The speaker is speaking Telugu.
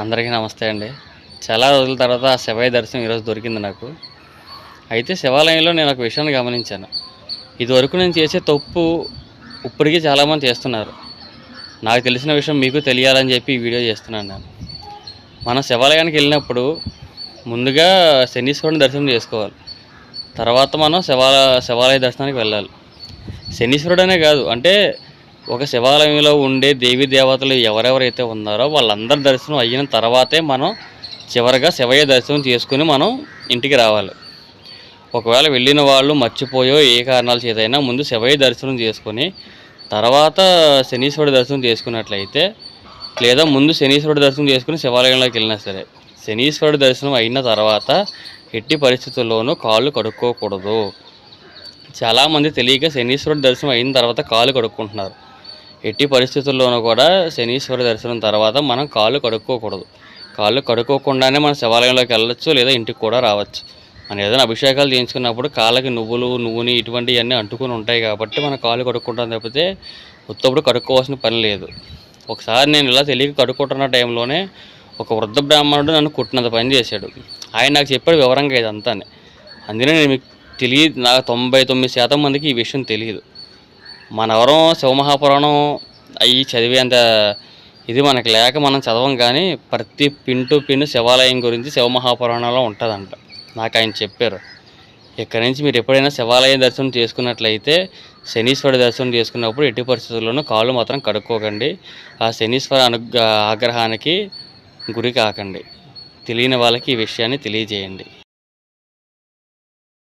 అందరికీ నమస్తే అండి. చాలా రోజుల తర్వాత ఆ శివయ్య దర్శనం ఈరోజు దొరికింది నాకు. అయితే శివాలయంలో నేను ఒక విషయాన్ని గమనించాను. ఇదివరకు నేను చేసే తప్పు ఇప్పటికీ చాలామంది చేస్తున్నారు. నాకు తెలిసిన విషయం మీకు తెలియాలని చెప్పి ఈ వీడియో చేస్తున్నాను నేను. మనం శివాలయానికి వెళ్ళినప్పుడు ముందుగా శనీశ్వరుని దర్శనం చేసుకోవాలి. తర్వాత మనం శివాల శివాలయ దర్శనానికి వెళ్ళాలి. శనీశ్వరుడనే కాదు అంటే ఒక శివాలయంలో ఉండే దేవీ దేవతలు ఎవరెవరైతే ఉన్నారో వాళ్ళందరి దర్శనం అయిన తర్వాతే మనం చివరిగా శివయ్య దర్శనం చేసుకుని మనం ఇంటికి రావాలి. ఒకవేళ వెళ్ళిన వాళ్ళు మర్చిపోయో ఏ కారణాల చేతైనా ముందు శివయ్య దర్శనం చేసుకొని తర్వాత శనీశ్వరుడి దర్శనం చేసుకున్నట్లయితే లేదా ముందు శనీశ్వరుడి దర్శనం చేసుకుని శివాలయంలోకి వెళ్ళినా సరే శనీశ్వరుడి దర్శనం అయిన తర్వాత ఎట్టి పరిస్థితుల్లోనూ కాళ్ళు కడుక్కోకూడదు. చాలామంది తెలియక శనీశ్వరుడి దర్శనం అయిన తర్వాత కాళ్ళు కడుక్కుంటున్నారు. ఎట్టి పరిస్థితుల్లోనూ కూడా శనీశ్వరి దర్శనం తర్వాత మనం కాళ్ళు కడుక్కోకూడదు. కాళ్ళు కడుక్కోకుండానే మన శివాలయంలోకి వెళ్ళొచ్చు లేదా ఇంటికి కూడా రావచ్చు. మనం ఏదైనా అభిషేకాలు చేయించుకున్నప్పుడు కాళ్ళకి నువ్వులు నూనె ఇటువంటివన్నీ అంటుకుని ఉంటాయి కాబట్టి మనం కాళ్ళు కడుక్కుంటాం తప్పితే ఉత్తప్పుడు కడుక్కోవాల్సిన పని లేదు. ఒకసారి నేను ఇలా తెలియక కడుక్కుంటున్న టైంలోనే ఒక వృద్ధ బ్రాహ్మణుడు నన్ను కుట్టినంత పని చేశాడు. ఆయన నాకు చెప్పాడు వివరంగా ఇదంతానే అందుకనే నేను మీకు తెలియదు నాకు తొంభై తొమ్మిది శాతం మందికి ఈ విషయం తెలియదు. మనవరం శివమహాపురాణం అవి చదివేంత ఇది మనకి లేక మనం చదవం కానీ ప్రతి పిన్ టు పిన్ శివాలయం గురించి శివమహాపురాణంలో ఉంటుందంట. నాకు ఆయన చెప్పారు. ఇక్కడి నుంచి మీరు ఎప్పుడైనా శివాలయం దర్శనం చేసుకున్నట్లయితే శనీశ్వరుడి దర్శనం చేసుకున్నప్పుడు ఎట్టి పరిస్థితుల్లోనూ కాళ్ళు మాత్రం కడుక్కోకండి. ఆ శనీశ్వర అను ఆగ్రహానికి గురి కాకండి. తెలియని వాళ్ళకి ఈ విషయాన్ని తెలియజేయండి.